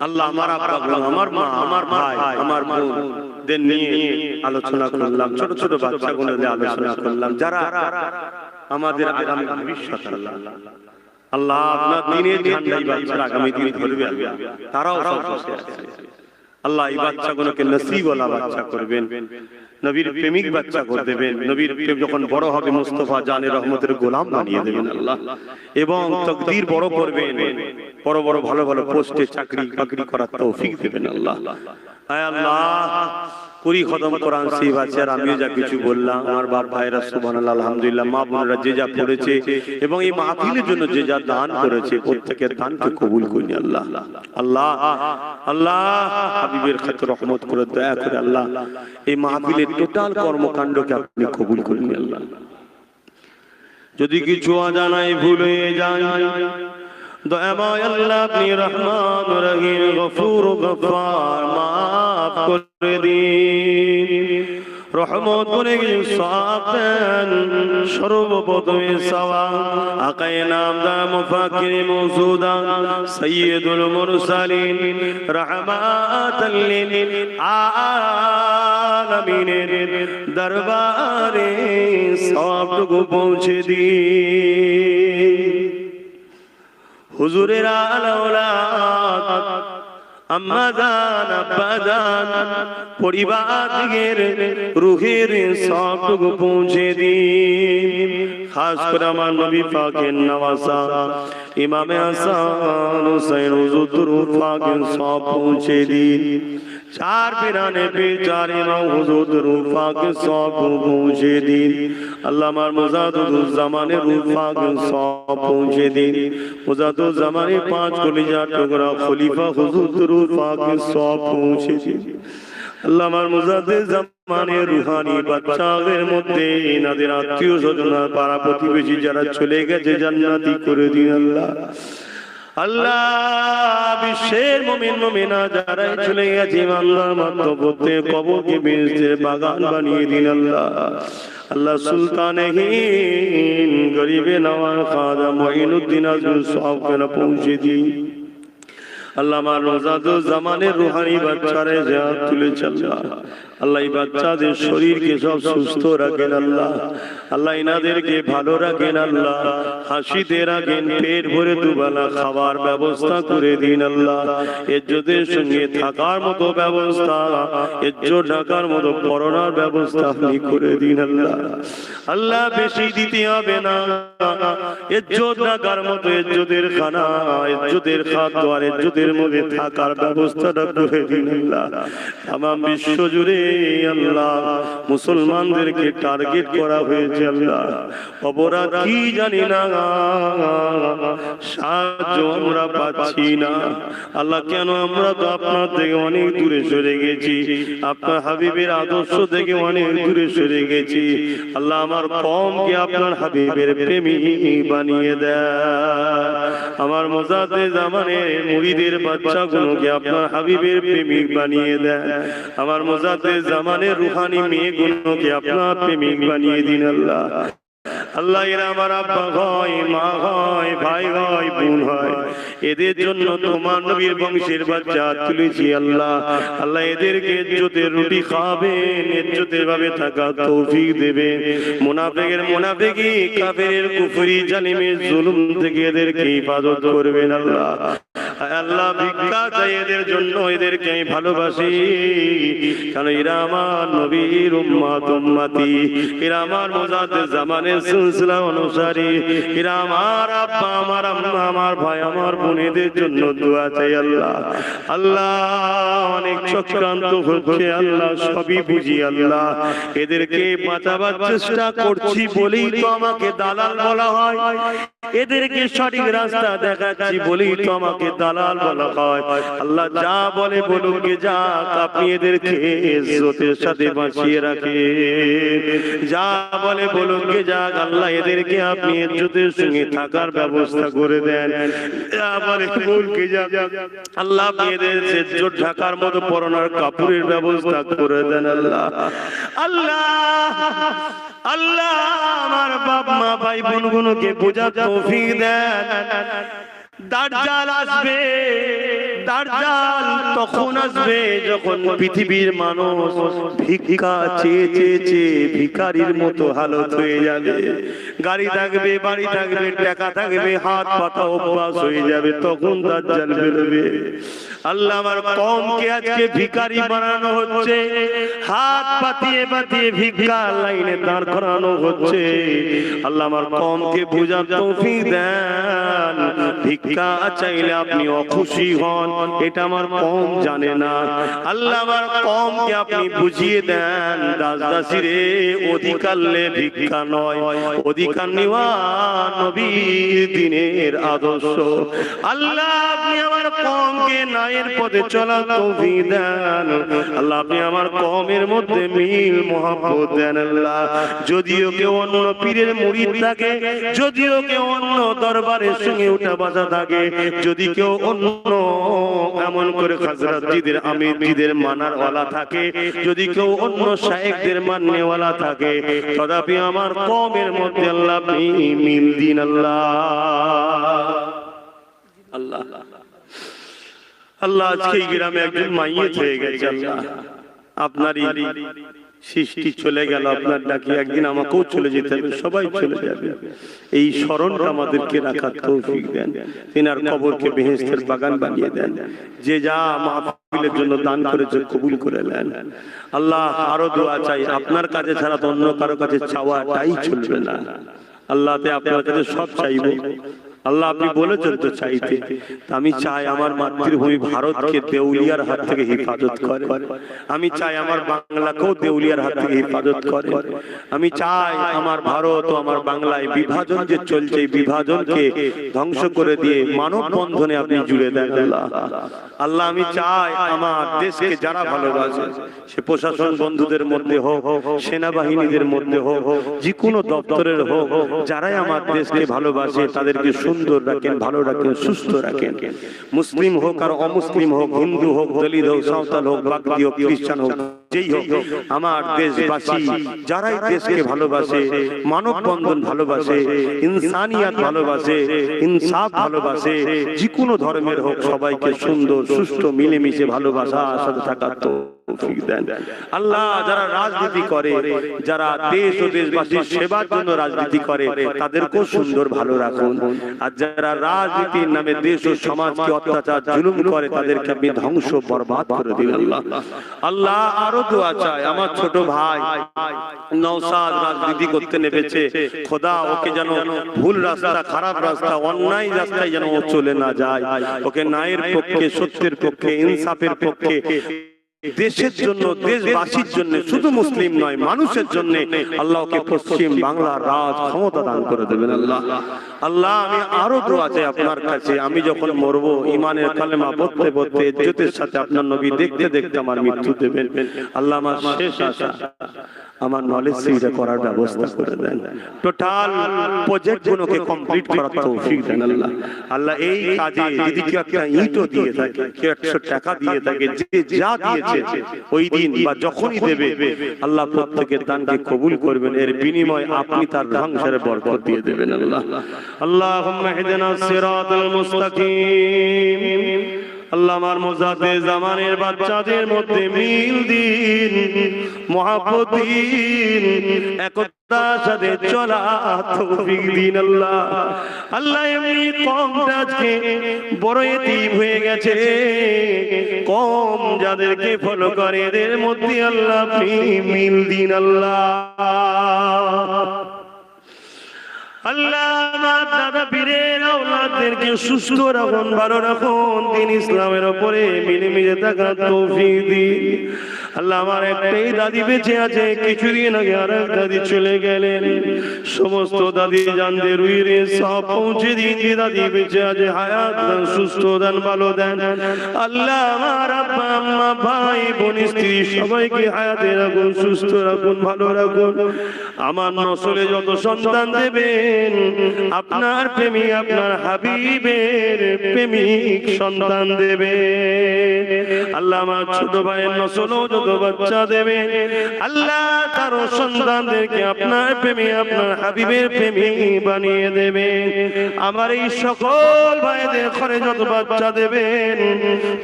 আল্লাহ আমার আব্বা আমার মা আমার ভাই আমার বোনদের নিয়ে আলোচনা করলাম ছোট ছোট বাচ্চাগুলো নিয়ে আলোচনা করলাম। যারা আমাদের আগামী ভবিষ্যৎ আল্লাহ। আল্লাহ। আপনার দিনের ঝান্ডাই বাচ্চারা আগামী দিন ধরবে। তারাও সব আছে। আল্লাহ এই বাচ্চাগুলোকে নসিবওয়ালা বাচ্চা করবেন। নবীর প্রেমিক বাচ্চা করে দেবেন নবীর প্রেম যখন বড় হবে মুস্তফা জানে রহমতের গোলাম বানিয়ে দেবেন আল্লাহ। এবং তকদির বড় করবেন। বড় বড় ভালো ভালো পোস্টে চাকরি বাকরি করার তৌফিক দেবেন আল্লাহ। আল্লাহ। কুড়ি খতম কোরআন সেই বাচ্চার আমিও যা কিছু বললাম। আমার বাপ ভাইরা সুবহানাল্লাহ, আলহামদুলিল্লাহ, মা বোনেরা যে যা পড়েছে এবং এই মাহফিলের জন্য যে যা দান করেছে, প্রত্যেকের দানকে কবুল করি আল্লাহ। আল্লাহ আল্লাহ, হাবিবের খাতে রহমত করে, দয়া করে আল্লাহ, এই মাহফিলের টোটাল কর্মকাণ্ডকে আপনি কবুল করেন আল্লাহ। যদি কিছু অজানায় ভুল হয়ে যায় দয়াময় আল্লাহ আপনি রহমান রহিম, গফুর গফার মাফ করে দিন। রহমত করে সাতেন সর্বপ্রথমে সাওয়া আকায়ে নামদা মুফাকির মৌসুদা সৈয়দুল মুরসালিন লিল আলামিনের দরবারে সবটুকু পৌঁছে দিন। হুজুরের আলাউলাদ। আল্লাহ পাঁচ কলিজা টুকরা খলিফা হুজুর রূপাকে সব পৌঁছে দিন আল্লাহ আমার মুজাদ্দিদ জামানে রুহানি বাচ্চাদের মধ্যে এনাদের আত্মীয় স্বজন পাড়া প্রতিবেশী যারা চলে গেছে জান্নাতি করে দিন আল্লাহ। আল্লাহ বিশ্বের মমিন মমিনা যারাই চলে গেছে আল্লাহ মাত্র করতে বেঁচে বাগান বানিয়ে দিন আল্লাহ। আল্লাহ সুলতানে গরিবে নওয়াজ খাজা মঈনুদ্দিন আজমল সব পৌঁছে দিন। খাবার ব্যবস্থা করে দিন আল্লাহ। এজ্জতের সঙ্গে থাকার মতো ব্যবস্থা এজ্জত ঢাকার মতো করোনার ব্যবস্থা আপনি করে দিন আল্লাহ। আল্লাহ বেশি দিতে হবে না। এজ্জত ঢাকার মতো এজ্জতের খানা এজ্জতের খাদ্য আর এজ্জতের মধ্যে থাকার ব্যবস্থাটা করে দিন তাম বিশ্ব জুড়ে আল্লাহ মুসলমানদেরকে টার্গেট করা হয়েছে আল্লাহ। অপরাধ কি জানি না, সাহায্য আমরা পাচ্ছি না। আল্লাহ, কেন আমরা তো আপনার থেকে অনেক দূরে সরে গেছি? আপনার হাবিবের আদর্শ থেকে অনেক দূরে সরে গেছি। আল্লাহ, আমার কমকে আপনার হাবিবের প্রেমী বানিয়ে দেয়। আমার মজাতে জামানে মুড়িদের বাচ্চাগুলোকে আপনার হাবিবের প্রেমিক বানিয়ে দেয় আমার মজাতে জামানে রুহানি মেয়েগুলোকে আপনার প্রেমিক বানিয়ে দিন আল্লাহ। আল্লাহ। এরা আমার আব্বা হয় মা হয় ভাই হয় বোন হয়। এদের জন্য তোমার নবীর বংশের বাচ্চা তুলেছি আল্লাহ। আল্লাহ। এদেরকে ইজ্জতের রুটি খাবেন ইজ্জতের ভাবে থাকা তৌফিক দেবে। মুনাফিকের মুনাফিকি কাফেরের কুফরি জালিমের জুলুম থেকে এদেরকে হিফাজত করবেন আল্লাহ। আল্লাহ ভিক্ষা চাই এদের জন্য এদেরকে আমি ভালোবাসি। কারণ এরা আমার নবীর উম্মাত, উম্মাতি। এরা আমার মোজাদের জামানের সিলসিলা অনুসারী। এরা আমার আব্বা, আমার আম্মা, আমার ভাই, আমার বোনেদের জন্য দোয়া চাই আল্লাহ। আল্লাহ, অনেক চক্রান্ত হচ্ছে আল্লাহ, সবই বুঝি আল্লাহ। এদেরকে বাঁচাবার চেষ্টা করছি বলেই তো আমাকে দালাল বলা হয়। এদেরকে সঠিক রাস্তা দেখাচ্ছি বলেই তো আমাকে দালাল বলা হয়। আল্লাহ যা বলে বলুক গে যাক, আপনি এদেরকে ইজ্জতের সাথে বাঁচিয়ে রাখে যা বলে বলুক গে যাক, আল্লাহ এদেরকে আপনি ইজ্জতের সঙ্গে থাকার ব্যবস্থা করে দেন। যা বলে বলুক যাক, আল্লাহ আপনি এদের ইজ্জত ঢাকার মতো পরনার কাপড়ের ব্যবস্থা করে দেন, আল্লাহ। আল্লাহ আল্লাহ, আমার বাপ মা ভাই বোনগুলোকে বোঝা তৌফিক দেন। দাজ্জাল আসবে দার্জাল তখন আসবে যখন পৃথিবীর মানুষ ভিক্ষা চেয়ে চেয়ে চেয়ে ভিখারির মতো হালত হয়ে যাবে। গাড়ি থাকবে, বাড়ি থাকবে, টাকা থাকবে, হাত, পাতা অভ্যাস হয়ে যাবে, তখন দার্জাল বেরোবে আল্লাহ আমার কমকে আজকে ভিখারি বানানো হচ্ছে, হাত পাতিয়ে পাতিয়ে ভিক্ষা লাইনে দাঁড় করানো হচ্ছে। আল্লাহ আমার কমকে বুঝার তৌফিক দেন। ভিক্ষা চাইলে আপনি অখুশি হন, এটা আমার কম জানে না। আল্লাহ আমার কমকে আপনি বুঝিয়ে দেন দাস দাসিরে অধিকার লে ভিক্ষা নয় যদিও কেউ অন্য পীরের মুরিদ থাকে যদিও কেউ অন্য দরবারের সঙ্গে উঠা বাজা থাকে যদি কেউ অন্য এমন করে খাজরাত জিদের আমির মানার ওয়ালা থাকে, যদি কেউ অন্য শায়েকদের মান্যওয়ালা থাকে, তথাপি আমার কমের মধ্যে আল্লাহ আপনি মিল দিন আল্লাহ। আল্লাহ আল্লাহ আজকে এই গ্রামে একজন মাইয়েত হয়ে গেছে, আল্লাহ। সৃষ্টি চলে গেল, আপনার ডাকি একদিন আমাকেও চলে যেতে হবে, সবাই চলে যাবে। এই স্মরণটা আমাদেরকে রাখার তৌফিক দেন। তিনার কবরকে বেহেস্তের বাগান বানিয়ে দেন। যে যা মাহফিলের জন্য দান করেছে কবুল করে নেন। আল্লাহ, আরও দোয়া চাই। আপনার কাছে ছাড়া তো অন্য কারও কাছে চাওয়াটাই চলবে না। আল্লাহতে আপনার কাছে সব চাইব। আল্লাহ আপনি বলেছেন তো চাইতে। আমি চাই আমার মাতৃভূমি ভারতকে দেউলিয়ার হাত থেকে হেফাজত করে। আমি চাই আমার বাংলাকেও দেউলিয়ার হাত থেকে হেফাজত করে। আমি চাই আমার ভারত ও আমার বাংলায় বিভাজন যে চলছে বিভাজনকে ধ্বংস করে দিয়ে মানব বন্ধনে আপনি জুড়ে দেন আল্লাহ। আল্লাহ আমি চাই আমার দেশকে যারা ভালোবাসে সে প্রশাসন বন্ধুদের মধ্যে হোক সেনাবাহিনীদের মধ্যে হোক যে কোনো দপ্তরের হোক যারাই আমার দেশকে ভালোবাসে তাদেরকে সুন্দর রাখেন, ভালো রাখেন, সুস্থ রাখেন। মুসলিম হোক আর অমুসলিম হোক, হিন্দু হোক, দলিত হোক, সাঁওতাল হোক, বাগদি হোক, খ্রিস্টান হোক যেই হোক আমার দেশবাসী যারাই দেশকে ভালোবাসে মানব বন্ধন ভালোবাসে ইনসানিয়াত ভালোবাসে ইনসাফ ভালোবাসে যে কোনো ধর্মের হোক সবাইকে সুন্দর সুস্থ মিলেমিশে ভালোবাসা সাথে থাকার তো আল্লাহ যারা রাজনীতি করে যারা দেশ ও দেশবাসীর সেবার জন্য রাজনীতি করে তাদেরকেও সুন্দর ভালো রাখুন। আর যারা রাজনীতির নামে দেশ ও সমাজকে অত্যাচার জুলুম করে তাদেরকে আপনি ধ্বংস বরবাদ করে দিন আল্লাহ। আল্লাহ আরও দোয়া চাই আমার ছোট ভাই নৌসাদ রাজনীতি করতে নেমেছে। খোদা, ওকে যেন ভুল রাস্তা, খারাপ রাস্তা, অন্যায় রাস্তায় যেন ও চলে না যায়। ওকে ন্যায়ের পক্ষে, সত্যের পক্ষে, ইনসাফের পক্ষে দেশের জন্য দেশবাসীর জন্য শুধু মুসলিম নয় মানুষের জন্য আল্লাহকে পশ্চিম বাংলার রাজ ক্ষমতা দান করে দেবেন আল্লাহ। আল্লাহ। আমি আরও দোয়া চাই আপনার কাছে। আমি যখন মরব ইমানের কালেমা বলতে বলতে ইজ্জতের সাথে আপনার নবী দেখতে দেখতে আমার মৃত্যু দেবেন। আল্লাহ আমার শেষ আশা। আমার নলেজ সেইটা করার ব্যবস্থা করে দেন। টোটাল প্রজেক্ট গুলোকে কমপ্লিট করার তৌফিক দেন আল্লাহ। আল্লাহ। এই কাজে যদি কেউ একটা ইটও দিয়ে থাকে কেউ একশো টাকা দিয়ে থাকে যে যা দিয়েছে ওই দিন বা যখনই দেবে আল্লাহ প্রত্যেকের দানকে কবুল করবেন এর বিনিময় আপনি তার ধ্বংসের বরকত দিয়ে দেবেন আল্লাহ। আল্লাহুম্মা হিদিনা সিরাতাল মুস্তাকিম। আল্লাহ আমার জামানের বাচ্চাদের মধ্যে মিল দিন, মহাব্বত দিন সাথে চলা তৌফিক দিন আল্লাহ। আল্লাহ এমনি কমটা আজকে বড় এতিম হয়ে গেছে, কম যাদেরকে ফলো করে এদের মধ্যে আল্লাহ মিল দিন আল্লাহ। আল্লাহ দাদা পীরের আওলাদদেরকে সুস্থ রাখুন, ভালো রাখুন। দিন ইসলামের ওপরে মিলেমিশে থাকার তৌফিক দিন। আল্লাহ আমার একটাই দাদি বেঁচে আছে। কিছুদিন আগে আর এক দাদি চলে গেলেন। সমস্ত দাদি জানদের রুইরে সব পৌঁছে দিন যে দাদি বেঁচে আছে। হায়াত দেন, সুস্থ দেন, ভালো দেন। আল্লাহ আমার আব্বা, আম্মা, ভাই, বোন, স্ত্রী, সবাইকে হায়াতে রাখুন, সুস্থ রাখুন, ভালো রাখুন। আমার নসলে যত সন্তান দেবেন, আপনার প্রেমী, আপনার হাবিবের প্রেমিক সন্তান দেবে। আল্লাহ আমার ছোট ভাইয়ের নসল বাচ্চা দেবে আল্লাহ তার সন্তানদেরকে আপনার আপনার হাবিবের বানিয়ে দেবে আমার এই সকল ভাইদের ঘরে যত বাচ্চা দেবেন,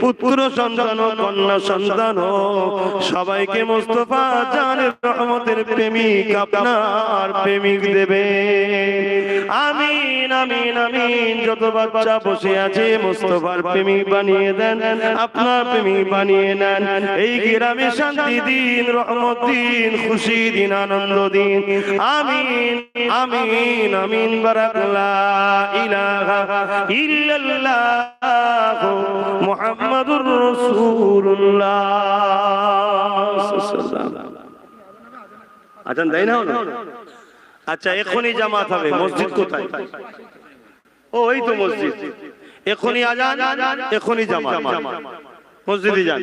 পুত্র সন্তান কন্যা সন্তান সবাইকে মোস্তফা জানের রহমতের প্রেমিক আপনার প্রেমিক দেবে আমিন আমিন আমিন, যত বাচ্চা বসে আছে, মোস্তফার প্রেমিক বানিয়ে দেন, আপনার প্রেমিক বানিয়ে নেন। এই গ্রামে শান্তি দিন, রহমত দিন, খুশি দিন, আনন্দ দিন। আমিন আমিন আমিন বারাকাল্লা ইলাহা ইল্লাল্লাহ মুহাম্মাদুর রাসূলুল্লাহ। আজান না আচ্ছা এখনই জামাত হবে। মসজিদ কোথায়? ও, এই তো মসজিদ। এখনই আজান, এখনই জামাত। মসজিদে যান।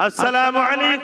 السلام عليكم.